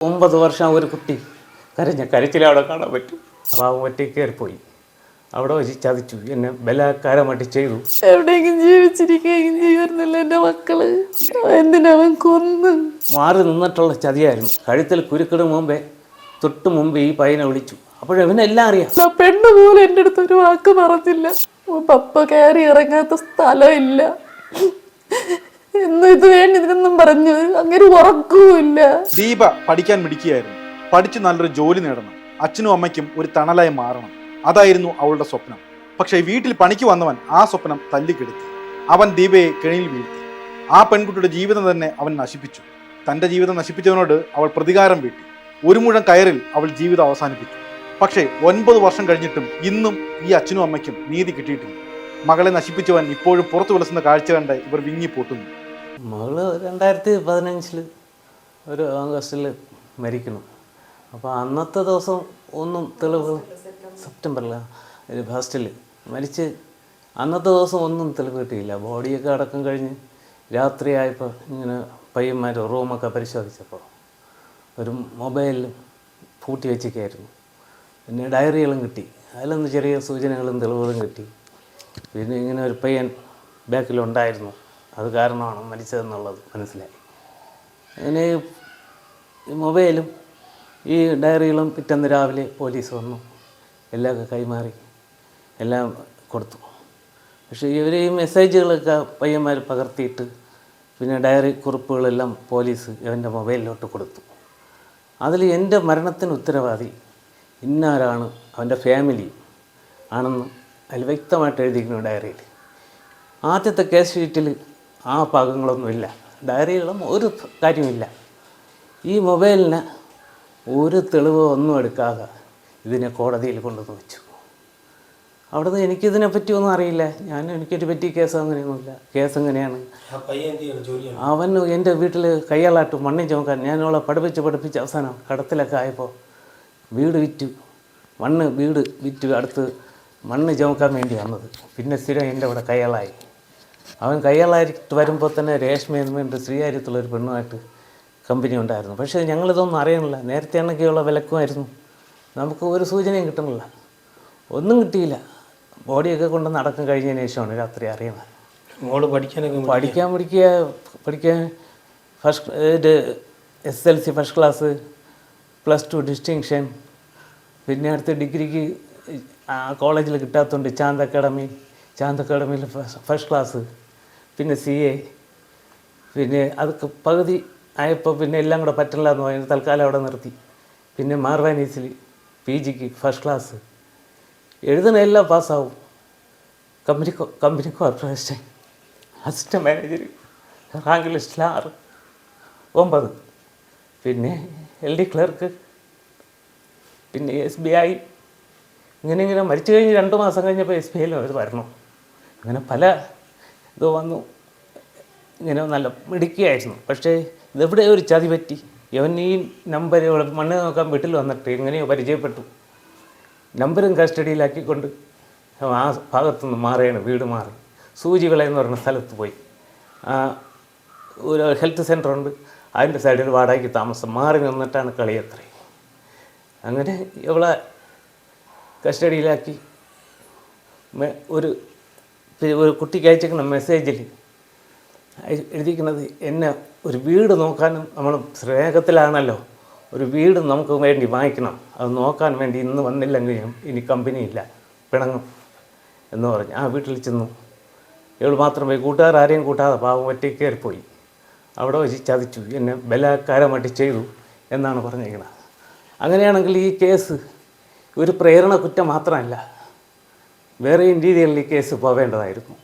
ഒമ്പത് വർഷം ഒരു കുട്ടി കരഞ്ഞ കരച്ചിൽ അവിടെ കാണാൻ പറ്റും. പാവം ഒറ്റയ്ക്ക് കയറിപ്പോയി. അവിടെ വെച്ച് ചതിച്ചു. എന്നെ ബലാത്കാരമായിട്ട് ചെയ്തു. എവിടെയെങ്കിലും ജീവിച്ചിരിക്കുകയും ചെയ്യുമായിരുന്നില്ല എന്റെ മക്കൾ. എന്തിനവൻ കൊന്ന്? മാറി നിന്നിട്ടുള്ള ചതിയായിരുന്നു. കഴുത്തിൽ കുരുക്കിന് മുമ്പേ തൊട്ട് മുമ്പ് ഈ പയ്യനെ വിളിച്ചു. അപ്പോഴവനെല്ലാം അറിയാം. ആ പെണ്ണ് പോലും എന്റെ അടുത്ത് ഒരു വാക്ക് പറഞ്ഞില്ല. പപ്പ കയറി ഇറങ്ങാത്ത സ്ഥലമില്ല. ഇതിനൊന്നും പറഞ്ഞു. അങ്ങനെ ഉറക്കുമില്ല ദീപ പഠിക്കാൻ മിടിക്കുകയായിരുന്നു പഠിച്ച് നല്ലൊരു ജോലി നേടണം. അച്ഛനും അമ്മയ്ക്കും ഒരു തണലായി മാറണം. അതായിരുന്നു അവളുടെ സ്വപ്നം. പക്ഷേ വീട്ടിൽ പണിക്ക് വന്നവൻ ആ സ്വപ്നം തല്ലിക്കെടുത്തി. അവൻ ദീപയെ കെണിയിൽ വീഴ്ത്തി. ആ പെൺകുട്ടിയുടെ ജീവിതം തന്നെ അവൻ നശിപ്പിച്ചു. തന്റെ ജീവിതം നശിപ്പിച്ചവനോട് അവൾ പ്രതികാരം വീട്ടി. ഒരു മുഴം കയറിൽ അവൾ ജീവിതം അവസാനിപ്പിച്ചു. പക്ഷേ ഒൻപത് വർഷം കഴിഞ്ഞിട്ടും ഇന്നും ഈ അച്ഛനും അമ്മയ്ക്കും നീതി കിട്ടിയിട്ടില്ല. മകളെ നശിപ്പിച്ചവൻ ഇപ്പോഴും പുറത്തു വിലസുന്ന കാഴ്ച കണ്ട് ഇവർ വിങ്ങിപ്പൊട്ടുന്നു മകൾ രണ്ടായിരത്തി പതിനഞ്ചിൽ ഒരു ഓഗസ്റ്റിൽ മരിക്കണം അപ്പോൾ അന്നത്തെ ദിവസം ഒന്നും തെളിവുകൾ സെപ്റ്റംബറിലാണ് ഒരു ഫസ്റ്റിൽ മരിച്ച് അന്നത്തെ ദിവസം ഒന്നും തെളിവ് കിട്ടിയില്ല. ബോഡിയൊക്കെ അടക്കം കഴിഞ്ഞ് രാത്രിയായപ്പോൾ ഇങ്ങനെ പയ്യന്മാർ റൂമൊക്കെ പരിശോധിച്ചപ്പോൾ ഒരു മൊബൈലിൽ പൂട്ടി വെച്ചൊക്കെയായിരുന്നു പിന്നെ ഡയറികളും കിട്ടി. അതിലൊന്ന് ചെറിയ സൂചനകളും തെളിവുകളും കിട്ടി. പിന്നെ ഇങ്ങനെ ഒരു പയ്യൻ ബാക്കിലുണ്ടായിരുന്നു. അത് കാരണമാണ് മരിച്ചതെന്നുള്ളത് മനസ്സിലായി. അങ്ങനെ മൊബൈലും ഈ ഡയറികളും പിറ്റന്ന് രാവിലെ പോലീസ് വന്നു. എല്ലാം കൈമാറി. എല്ലാം കൊടുത്തു. പക്ഷേ ഇവർ ഈ മെസ്സേജുകളൊക്കെ പയ്യന്മാർ പകർത്തിയിട്ട് പിന്നെ ഡയറി കുറിപ്പുകളെല്ലാം പോലീസ് ഇവന്റെ മൊബൈലിലോട്ട് കൊടുത്തു. അതിൽ എന്റെ മരണത്തിന് ഉത്തരവാദി ഇന്നാരാണ് അവന്റെ ഫാമിലി ആണെന്ന് അതിൽ വ്യക്തമായിട്ട് എഴുതിയിരിക്കുന്നു ഡയറിയിൽ. ആദ്യത്തെ കേസ് ഷീറ്റിൽ ആ ഭാഗങ്ങളൊന്നുമില്ല. ഡയറികളും ഒരു കാര്യമില്ല ഈ മൊബൈലിന് ഒരു തെളിവ് ഒന്നും എടുക്കാതെ ഇതിനെ കോടതിയിൽ കൊണ്ടുവന്ന് വെച്ചു. അവിടുന്ന് എനിക്കിതിനെ പറ്റി ഒന്നും അറിയില്ല. ഞാൻ എനിക്കൊരു പറ്റി കേസ് അങ്ങനെയൊന്നുമില്ല. കേസ് എങ്ങനെയാണ്? അവൻ എന്റെ വീട്ടിൽ കയ്യാളാട്ട് മണ്ണി ചുമക്കാൻ ഞാനവളെ പഠിപ്പിച്ച് പഠിപ്പിച്ച് അവസാനം കടത്തിലൊക്കെ ആയപ്പോൾ വീട് വിറ്റു. മണ്ണ് വീട് വിറ്റു അടുത്ത് മണ്ണ് ചുമക്കാൻ വേണ്ടി വന്നത്. പിന്നെ സ്ഥിരം എന്റെ അവിടെ കയ്യാളായി. അവൻ കയ്യാളായിട്ട് വരുമ്പോൾ തന്നെ രേഷ്മ എന്ന് പറഞ്ഞിട്ട് ശ്രീകാര്യത്തുള്ള ഒരു പെണ്ണുമായിട്ട് കമ്പനി ഉണ്ടായിരുന്നു. പക്ഷേ ഞങ്ങളിതൊന്നും അറിയണില്ല നേരത്തെ ആണെങ്കിലുള്ള വിലക്കുമായിരുന്നു. നമുക്ക് ഒരു സൂചനയും കിട്ടണില്ല ഒന്നും കിട്ടിയില്ല. ബോഡിയൊക്കെ കൊണ്ട് നടക്കം കഴിഞ്ഞതിന് ശേഷമാണ് രാത്രി അറിയുന്നത്. മോൾ പഠിക്കാനൊക്കെ പഠിക്കാൻ പഠിക്കുക പഠിക്കാൻ ഫസ്റ്റ് ഇത് S L C first class plus two distinction പിന്നെ അടുത്ത് ഡിഗ്രിക്ക് ആ കോളേജിൽ കിട്ടാത്തതുകൊണ്ട് ചാന്ത് അക്കാഡമി ചാന്ത് അക്കാഡമിയിൽ ഫസ്റ്റ് ക്ലാസ് പിന്നെ സി എ പിന്നെ അതൊക്കെ പകുതി ആയപ്പോൾ പിന്നെ എല്ലാം കൂടെ പറ്റില്ല എന്ന് പറയുന്നത് തൽക്കാലം അവിടെ നിർത്തി. പിന്നെ മാർവാനീസിൽ പി ജിക്ക് ഫസ്റ്റ് ക്ലാസ് എഴുതുന്ന എല്ലാം പാസ്സാവും company company corporation assistant manager rank ലിസ്റ്റിൽ ആറ് ഒമ്പത്. പിന്നെ എൽ ഡി ക്ലർക്ക് പിന്നെ എസ് ബി ഐ ഇങ്ങനെ ഇങ്ങനെ മരിച്ചു കഴിഞ്ഞ് രണ്ട് മാസം കഴിഞ്ഞപ്പോൾ എസ് ബി ഐയിൽ അവർ വരണം. അങ്ങനെ പല ഇത് വന്നു. ഇങ്ങനെ നല്ല മിടുക്കിയായിരുന്നു. പക്ഷേ ഇതെവിടെ ഒരു ചതി പറ്റി? ഇവൻ ഈ നമ്പർ മണ്ണ് നോക്കാൻ വീട്ടിൽ വന്നിട്ട് എങ്ങനെയോ പരിചയപ്പെട്ടു. നമ്പറും കസ്റ്റഡിയിലാക്കിക്കൊണ്ട് ആ ഭാഗത്തുനിന്ന് മാറിയാണ് വീട് മാറി. സൂചിവിള എന്ന് പറയുന്ന സ്ഥലത്ത് പോയി. ഒരു ഹെൽത്ത് സെന്റർ ഉണ്ട്. അതിന്റെ സൈഡിൽ വാടകയ്ക്ക് താമസം. മാറി നിന്നിട്ടാണ് കളിയത്രേ അങ്ങനെ ഇവളെ കസ്റ്റഡിയിലാക്കി. ഒരു ഒരു കുട്ടിക്ക് അയച്ചേക്കുന്ന മെസ്സേജിൽ എഴുതിക്കുന്നത് എന്നെ ഒരു വീട് നോക്കാനും നമ്മൾ സ്നേഹത്തിലാണല്ലോ. ഒരു വീട് നമുക്ക് വേണ്ടി വാങ്ങിക്കണം. അത് നോക്കാൻ വേണ്ടി ഇന്ന് വന്നില്ലെങ്കിലും ഇനി കമ്പനിയില്ല പിണങ്ങും എന്ന് പറഞ്ഞ് ആ വീട്ടിൽ ചെന്നു. ഇവൾ മാത്രം പോയി. കൂട്ടുകാർ ആരെയും കൂട്ടാതെ പാവം ഒറ്റയ്ക്ക് കയറിപ്പോയി. അവിടെ വെച്ച് ചതിച്ചു. എന്നെ ബലാത്കാരമായിട്ട് ചെയ്തു എന്നാണ് പറഞ്ഞിരിക്കുന്നത്. അങ്ങനെയാണെങ്കിൽ ഈ കേസ് ഒരു പ്രേരണ കുറ്റം മാത്രമല്ല. വേറെയും രീതിയിൽ ഈ കേസ് പോവേണ്ടതായിരുന്നു.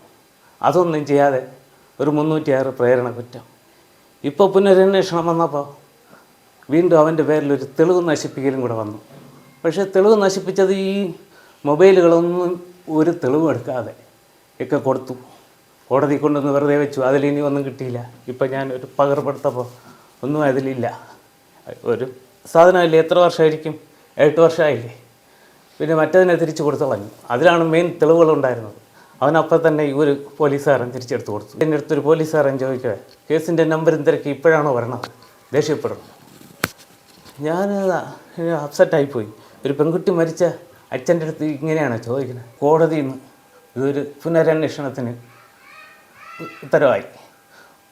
അതൊന്നും ചെയ്യാതെ ഒരു മുന്നൂറ്റിയാറ് പ്രേരണ കുറ്റം. ഇപ്പോൾ പുനരന്വേഷണം വന്നപ്പോൾ വീണ്ടും അവന്റെ പേരിൽ ഒരു തെളിവ് നശിപ്പിക്കലും കൂടെ വന്നു. പക്ഷേ തെളിവ് നശിപ്പിച്ചത് ഈ മൊബൈലുകളൊന്നും ഒരു തെളിവ് എടുക്കാതെ ഒക്കെ കൊടുത്തു. കോടതി കൊണ്ടുവന്ന് വെറുതെ വെച്ചു. അതിലിനി ഒന്നും കിട്ടിയില്ല. ഇപ്പം ഞാൻ ഒരു പകർപ്പെടുത്തപ്പോൾ ഒന്നും അതിലില്ല. ഒരു സാധനമല്ലേ? എത്ര വർഷമായിരിക്കും? എട്ട് വർഷമായില്ലേ? പിന്നെ മറ്റതിനെ തിരിച്ചു കൊടുത്തു കളഞ്ഞു. അതിലാണ് മെയിൻ തെളിവുകളുണ്ടായിരുന്നത്. അവനപ്പം തന്നെ ഈ ഒരു പോലീസുകാരൻ തിരിച്ചെടുത്ത് കൊടുത്തു. എന്റെ അടുത്തൊരു പോലീസുകാരൻ ചോദിക്കുക കേസിന്റെ നമ്പറും തിരക്കി ഇപ്പോഴാണോ വരണത്? ദേഷ്യപ്പെടുന്നു. ഞാൻ അപ്സെറ്റായിപ്പോയി ഒരു പെൺകുട്ടി മരിച്ച അച്ഛന്റെ അടുത്ത് ഇങ്ങനെയാണ് ചോദിക്കുന്നത്. കോടതിയിൽ നിന്ന് ഇതൊരു പുനരന്വേഷണത്തിന് ഉത്തരവായി.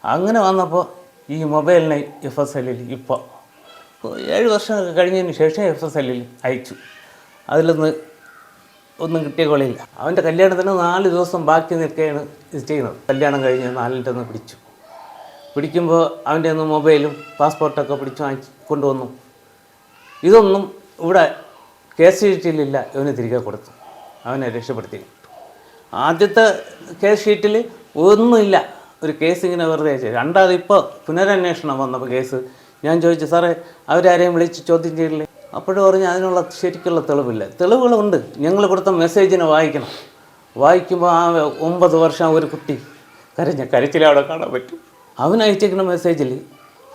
അങ്ങനെ വന്നപ്പോൾ ഈ മൊബൈലിനെ എഫ് എസ് എല്ലിൽ ഇപ്പോൾ ഏഴ് വർഷം കഴിഞ്ഞതിന് ശേഷം എഫ് എസ് എല്ലിൽ അയച്ചു. അതിലൊന്ന് ഒന്നും കിട്ടിയ കൊള്ളില്ല. അവന്റെ കല്യാണത്തിന് നാല് ദിവസം ബാക്കി നിൽക്കുകയാണ് ഇത് ചെയ്യുന്നത്. കല്യാണം കഴിഞ്ഞ് നാലിന്റെ ഒന്ന് പിടിച്ചു. പിടിക്കുമ്പോൾ അവന്റെ ഒന്ന് മൊബൈലും പാസ്പോർട്ടൊക്കെ പിടിച്ച് വാങ്ങിച്ച് കൊണ്ടുവന്നു. ഇതൊന്നും ഇവിടെ കേസ് ഷീറ്റിലില്ല ഇവന് തിരികെ കൊടുത്തു. അവനെ രക്ഷപ്പെടുത്തി. ആദ്യത്തെ കേസ് ഷീറ്റിൽ ഒന്നുമില്ല. ഒരു കേസ് ഇങ്ങനെ വെറുതെ അയച്ചു. രണ്ടാമത് ഇപ്പോൾ പുനരന്വേഷണം വന്നപ്പോൾ കേസ്. ഞാൻ ചോദിച്ചു സാറേ അവരാരെയും വിളിച്ച് ചോദ്യം ചെയ്തില്ലേ അപ്പോഴും പറഞ്ഞ് അതിനുള്ള ശരിക്കുള്ള തെളിവില്ല. തെളിവുകളുണ്ട്. ഞങ്ങൾ കൊടുത്ത മെസ്സേജിനെ വായിക്കണം. വായിക്കുമ്പോൾ ആ ഒമ്പത് വർഷം ഒരു കുട്ടി കരഞ്ഞ കരച്ചിലെ അവിടെ കാണാൻ പറ്റും. അവൻ അയച്ചേക്കുന്ന മെസ്സേജിൽ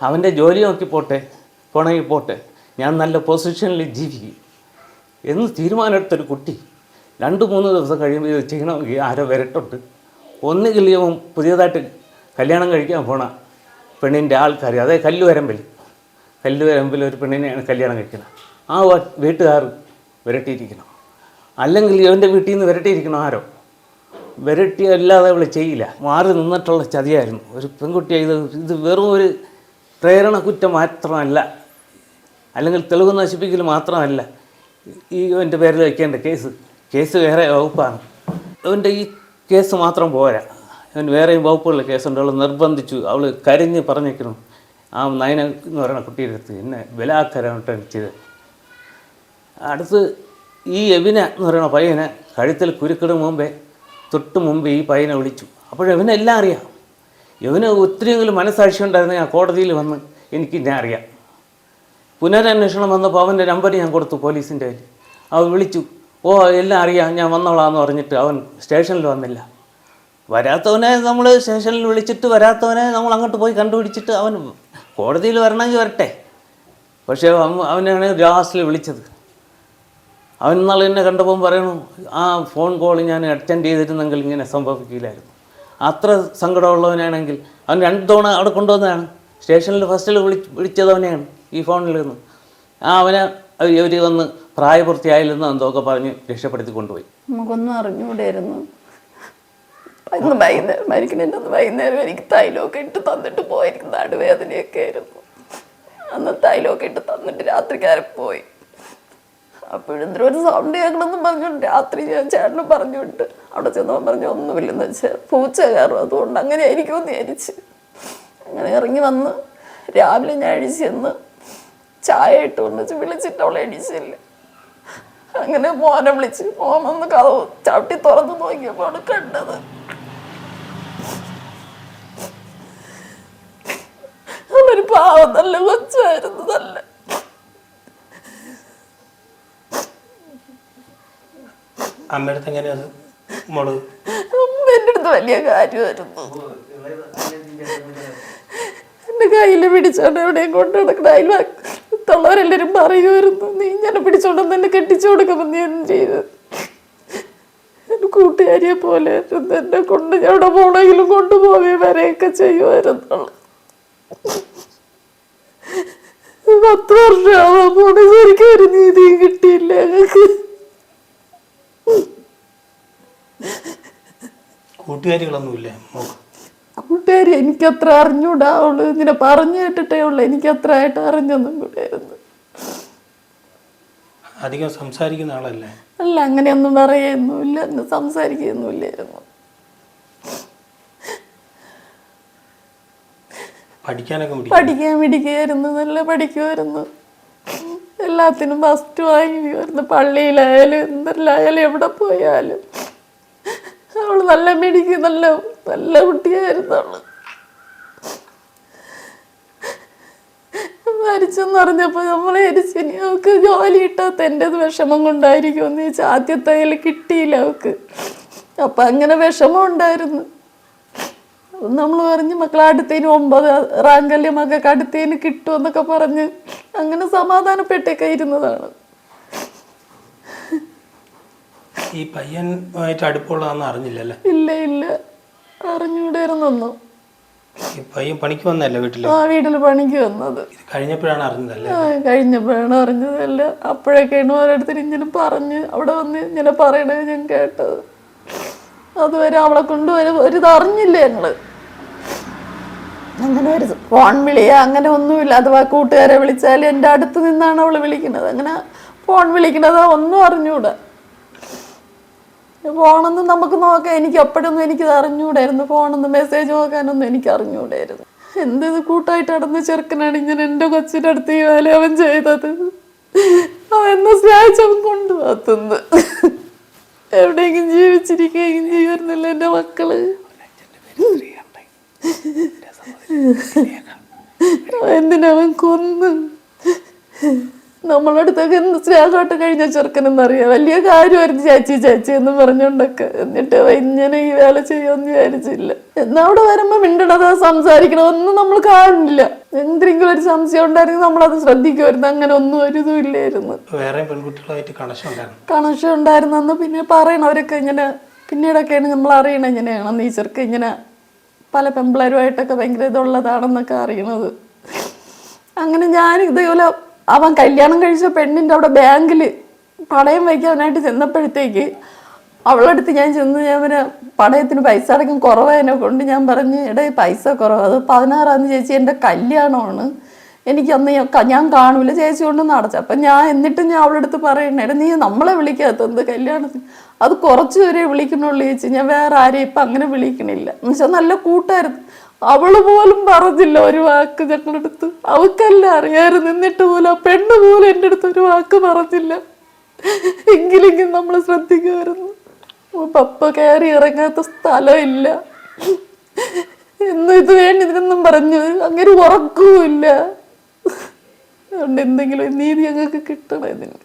അവന്റെ ജോലി നോക്കി പോട്ടെ പുണങ്ങി പോട്ടെ ഞാൻ നല്ല പൊസിഷനിൽ ജീവിക്കും എന്ന് തീരുമാനമെടുത്തൊരു കുട്ടി രണ്ട് മൂന്ന് ദിവസം കഴിയുമ്പോൾ ഇത് ചെയ്യണമെങ്കിൽ ആരോ വരട്ടുണ്ട്. ഒന്നുകിൽ ഇവൻ പുതിയതായിട്ട് കല്യാണം കഴിക്കാൻ പോണ പെണ്ണിന്റെ ആൾക്കാർ അതേ കല്ലുവരമ്പിൽ കല്ലുവരമ്പിൽ ഒരു പെണ്ണിനെയാണ് കല്യാണം കഴിക്കുന്നത് ആ വീട്ടുകാർ വിരട്ടിയിരിക്കണം അല്ലെങ്കിൽ ഇവന്റെ വീട്ടിൽ നിന്ന് വിരട്ടിയിരിക്കണം ആരോ. വിരട്ടി അല്ലാതെ അവൾ ചെയ്യില്ല. മാറി നിന്നിട്ടുള്ള ചതിയായിരുന്നു. ഒരു പെൺകുട്ടിയെ ഇത് ഇത് വെറും ഒരു പ്രേരണ കുറ്റം മാത്രമല്ല. അല്ലെങ്കിൽ തെളിവ് നശിപ്പിക്കൽ മാത്രമല്ല. ഈ ഇവന്റെ പേരിൽ വയ്ക്കേണ്ട കേസ്. കേസ് വേറെ വകുപ്പാണ്. ഇവന്റെ ഈ കേസ് മാത്രം പോരാ. അവൻ വേറെയും വകുപ്പുള്ള കേസുണ്ട്. അവൾ നിർബന്ധിച്ചു. അവൾ കരഞ്ഞ് പറഞ്ഞേക്കണം ആ നയന എന്ന് പറയുന്ന കുട്ടിയുടെ അടുത്ത് എന്നെ ബലാക്കരമായിട്ടാണ് ചെയ്തത്. അടുത്ത് ഈ എവിന എന്ന് പറയുന്ന പയ്യനെ കഴുത്തിൽ കുരുക്കിടും മുമ്പേ തൊട്ട് മുമ്പ് ഈ പയ്യനെ വിളിച്ചു. അപ്പോഴെവനെ എല്ലാം അറിയാം. ഇവന് ഒത്തിരിയെങ്കിലും മനസ്സാക്ഷി ഉണ്ടായിരുന്നു. ഞാൻ കോടതിയിൽ വന്ന് എനിക്ക് ഞാൻ അറിയാം. പുനരന്വേഷണം വന്നപ്പോൾ അവന്റെ നമ്പർ ഞാൻ കൊടുത്തു പോലീസിന്റെ കയ്യിൽ. അവൻ വിളിച്ചു ഓ എല്ലാം അറിയാം. ഞാൻ വന്നോളാന്ന് പറഞ്ഞിട്ട് അവൻ സ്റ്റേഷനിൽ വന്നില്ല. വരാത്തവനെ നമ്മൾ സ്റ്റേഷനിൽ വിളിച്ചിട്ട് വരാത്തവനെ നമ്മൾ അങ്ങോട്ട് പോയി കണ്ടുപിടിച്ചിട്ട് അവൻ കോടതിയിൽ വരണമെങ്കിൽ വരട്ടെ. പക്ഷേ അവനാണ് ലാസ്റ്റിൽ വിളിച്ചത്. അവൻ ഇന്നാൾ എന്നെ കണ്ടപ്പോൾ പറയണു ആ ഫോൺ കോൾ ഞാൻ അറ്റൻഡ് ചെയ്തിരുന്നെങ്കിൽ ഇങ്ങനെ സംഭവിക്കില്ലായിരുന്നു. അത്ര സങ്കടമുള്ളവനാണെങ്കിൽ അവൻ രണ്ട് തവണ അവിടെ കൊണ്ടുവന്നതാണ്. സ്റ്റേഷനിൽ ഫസ്റ്റിൽ വിളി വിളിച്ചത് അവനെയാണ് ഈ ഫോണിൽ നിന്ന്. ആ അവനെ ഇവർ വന്ന് പ്രായപൂർത്തിയായില്ലെന്ന് എന്തൊക്കെ പറഞ്ഞ് രക്ഷപ്പെടുത്തി കൊണ്ടുപോയി. നമുക്കൊന്നും അറിഞ്ഞുകൂടായിരുന്നു അന്ന് വൈകുന്നേരം മരിക്കണേന്റെ അന്ന് വൈകുന്നേരം എനിക്ക് തൈലമൊക്കെ ഇട്ട് തന്നിട്ട് പോയിരിക്കും നടുവേദനയൊക്കെ ആയിരുന്നു. അന്ന് തൈലമൊക്കെ ഇട്ട് തന്നിട്ട് രാത്രിക്കാരെ പോയി? അപ്പോഴെന്തോ ഒരു സൗണ്ട് കേൾക്കണമെന്ന് പറഞ്ഞുകൊണ്ട് രാത്രി ഞാൻ ചേട്ടന് പറഞ്ഞു അവിടെ ചെന്നവൻ പറഞ്ഞു ഒന്നുമില്ലെന്ന് വെച്ചാൽ പൂച്ച കയറും. അതുകൊണ്ട് അങ്ങനെ ആയിരിക്കുമെന്ന് വിചാരിച്ച് അങ്ങനെ ഇറങ്ങി വന്ന് രാവിലെ ഞാൻ അഴിച്ചെന്ന് ചായ ഇട്ട് കൊണ്ടുവച്ച് വിളിച്ചിട്ട് അവളെ അഴിച്ചില്ല അങ്ങനെ മോനെ വിളിച്ച് മോൻ കഥവ് ചവിട്ടി തുറന്ന് നോക്കിയപ്പോൾ അവിടെ കണ്ടത്. അവർ പാവം നല്ല കൊച്ചായിരുന്നു നല്ല അമ്മയുടെ എങ്ങനെയാണ് മോൾ? അമ്മ എന്റെ അടുത്ത് വലിയ കാര്യമായിരുന്നു. എന്റെ കയ്യിൽ പിടിച്ചോണ്ട് എവിടെയും കൊണ്ട് നടക്കണ അയൽവക്കത്തുള്ളവരെല്ലാവരും പറയുമായിരുന്നു. നീ ഞാൻ പിടിച്ചോണ്ടെന്ന് എന്നെ കെട്ടിച്ചു കൊടുക്കുമെന്ന് ഞാൻ എന്ത് ചെയ്ത്? എന്റെ കൂട്ടുകാരിയെ പോലെ ആയിരുന്നു. എന്നെ കൊണ്ട് ഞാൻ എവിടെ പോണെങ്കിലും കൊണ്ടുപോവുകയും വരെയൊക്കെ ചെയ്യുമായിരുന്നു. പത്ത് വർഷമാവാൻ പോണേ. ശരിക്കും ഒരു നീതിയും കിട്ടിയില്ല ഞങ്ങൾക്ക് കൂട്ടുകാരികളൊന്നുമില്ലേ? മോക്ക്. കൂട്ടുകാരി എനിക്കത്ര അറിഞ്ഞൂടാ. അവൾ ഇങ്ങനെ പറഞ്ഞു കേട്ടിട്ടേ ഉള്ളു. എനിക്കത്ര ആയിട്ട് അറിഞ്ഞൊന്നും കൂടെ അധികം സംസാരിക്കുന്ന ആളല്ലേ? അല്ല അങ്ങനെയൊന്നും പറയുന്നില്ല എന്നെ സംസാരിക്കുകയൊന്നുമില്ലായിരുന്നു. പഠിക്കാനൊക്കെ പഠിക്കാൻ പിടിക്കുകയായിരുന്നു നല്ല പഠിക്കുമായിരുന്നു എല്ലാത്തിനും ഫസ്റ്റ് വാങ്ങിക്കുമായിരുന്നു പള്ളിയിലായാലും എന്തെല്ലായാലും എവിടെ പോയാലും. അവൾ നല്ല മേടിക്ക് നല്ല നല്ല കുട്ടിയായിരുന്നു അവൾ. മരിച്ചെന്ന് പറഞ്ഞപ്പോൾ നമ്മളെ ഇനി അവൾക്ക് ജോലി കിട്ടാത്ത എന്റെ വിഷമം കൊണ്ടായിരിക്കും. എന്ന് ചോദിച്ചാൽ ആദ്യത്തെ കിട്ടിയില്ല അവക്ക്. അപ്പം അങ്ങനെ വിഷമം ഉണ്ടായിരുന്നു. നമ്മൾ പറഞ്ഞ് മക്കളെ അടുത്തേന് ഒമ്പത് റാങ്കല്യം മക്കൾക്ക് അടുത്തേന് കിട്ടുമെന്നൊക്കെ പറഞ്ഞ് അങ്ങനെ സമാധാനപ്പെട്ടൊക്കെ ഇരുന്നതാണ്. ഈ പയ്യനുമായിട്ട് അടുപ്പമുള്ളതാണെന്ന് അറിഞ്ഞില്ലല്ലേ? ഇല്ല ഇല്ല. അറിഞ്ഞൂടായിരുന്നൊന്നും ഈ പയ്യൻ പണിക്ക് വന്നല്ലേ വീട്ടിൽ ആ വീട്ടിൽ പണിക്ക് വന്നത്. ഇത് കഴിഞ്ഞപ്പോഴാണ് അറിഞ്ഞതല്ലേ? ആ, കഴിഞ്ഞപ്പോഴാണ് അറിഞ്ഞതല്ല. അപ്പോഴൊക്കെയാണ് ഓരോരുത്തർ ഇങ്ങനെ പറഞ്ഞ് അവിടെ വന്ന് ഇങ്ങനെ പറയണത് ഞാൻ കേട്ടത്. അതുവരെ അവളെ കൊണ്ട് ഒരു ഒരു ഇത് അറിഞ്ഞില്ല ഞങ്ങൾ. അങ്ങനെ ഒരു ഫോൺ വിളിയ അങ്ങനെ ഒന്നുമില്ല. അഥവാ കൂട്ടുകാരെ വിളിച്ചാൽ എന്റെ അടുത്ത് നിന്നാണ് അവൾ വിളിക്കുന്നത് അങ്ങനെ ഫോൺ വിളിക്കണത് ഒന്നും അറിഞ്ഞൂടാ ഫോണൊന്നും നമുക്ക് നോക്കാം എനിക്ക് എപ്പോഴൊന്നും എനിക്ക് അറിഞ്ഞൂടായിരുന്നു. ഫോണൊന്നും മെസ്സേജ് നോക്കാനൊന്നും എനിക്ക് അറിഞ്ഞൂടായിരുന്നു എന്ത് ഇത് കൂട്ടായിട്ട് നടന്ന ചെറുക്കനാണ് ഇങ്ങനെ എന്റെ കൊച്ചിന്റെ അടുത്ത് ഈ വേല അവൻ ചെയ്തത്? അവൻ എന്നെ സ്നേഹിച്ചവൻ കൊണ്ടുപോകത്തുന്നു എവിടെയെങ്കിലും ജീവിച്ചിരിക്കുകയും ചെയ്യുമായിരുന്നില്ല എന്റെ മക്കൾ. എന്തിനവൻ കൊന്നു? നമ്മളടുത്തൊക്കെ സ്നേഹമായിട്ട് കഴിഞ്ഞ ചെറുക്കനെന്നറിയാം. വലിയ കാര്യമായിരുന്നു ചാച്ചി ചാച്ചി എന്ന് പറഞ്ഞുകൊണ്ടൊക്കെ. എന്നിട്ട് ഇങ്ങനെ ഈ വേല ചെയ്യുമെന്ന് വിചാരിച്ചില്ല. എന്നാ അവിടെ വരുമ്പോ മിണ്ടണത് സംസാരിക്കണത് ഒന്നും നമ്മൾ കാണില്ല എന്തെങ്കിലും ഒരു സംശയം ഉണ്ടായിരുന്നെങ്കിൽ നമ്മളത് ശ്രദ്ധിക്കുമായിരുന്നു. അങ്ങനെ ഒന്നും ഒരു ഇതും ഇല്ലായിരുന്നു. വേറെ കണക്ഷൻ ഉണ്ടായിരുന്നു. കണക്ഷൻ ഉണ്ടായിരുന്നെന്ന് പിന്നെ പറയണവരൊക്കെ ഇങ്ങനെ പിന്നീടൊക്കെയാണ് നമ്മൾ അറിയണത് എങ്ങനെയാണ് നീ ചെറുക്ക് ഇങ്ങനെ പല പെമ്പിളരുമായിട്ടൊക്കെ ഭയങ്കര ഇതുള്ളതാണെന്നൊക്കെ അറിയണത്. അങ്ങനെ ഞാൻ ഇതേപോലെ അവൻ കല്യാണം കഴിച്ച പെണ്ണിന്റെ അവിടെ ബാങ്കിൽ പണയം വയ്ക്കാനായിട്ട് ചെന്നപ്പോഴത്തേക്ക് അവളടുത്ത് ഞാൻ ചെന്ന് ഞാൻ പിന്നെ പണയത്തിന് പൈസ അടക്കം കുറവായതിനെ കൊണ്ട് ഞാൻ പറഞ്ഞ് എടേ പൈസ കുറവ്. അത് പതിനാറാം തീയതി ചേച്ചി എന്റെ കല്യാണമാണ്. എനിക്ക് അന്ന് ഞാൻ കാണൂല ചേച്ചി കൊണ്ടൊന്ന് അടച്ചു. അപ്പം ഞാൻ എന്നിട്ട് ഞാൻ അവളുടെ അടുത്ത് പറയണേ നീ നമ്മളെ വിളിക്കാത്തത് കല്യാണത്തിന്? അത് കുറച്ച് പേരെ വിളിക്കണുള്ളൂ ചേച്ചി. ഞാൻ വേറെ ആരെയും ഇപ്പം അങ്ങനെ വിളിക്കണില്ല. എന്നുവെച്ചാൽ നല്ല കൂട്ടായിരുന്നു അവൾ പോലും പറഞ്ഞില്ല ഒരു വാക്ക് ഞങ്ങളുടെ അടുത്ത് അവക്കല്ല അറിയാറ് നിന്നിട്ട് പോലും ആ പെണ്ണ് പോലും എന്റെ അടുത്ത് ഒരു വാക്ക് പറഞ്ഞില്ല. എങ്കിലെങ്കിലും നമ്മൾ ശ്രദ്ധിക്കുമായിരുന്നു. പപ്പ കയറി ഇറങ്ങാത്ത സ്ഥലമില്ല. എന്നും ഇത് വേണ്ടി ഇതിനൊന്നും പറഞ്ഞു അങ്ങനെ ഉറക്കവുമില്ല അതുകൊണ്ട് എന്തെങ്കിലും നീതി ഞങ്ങൾക്ക് കിട്ടണം ഇതിന്.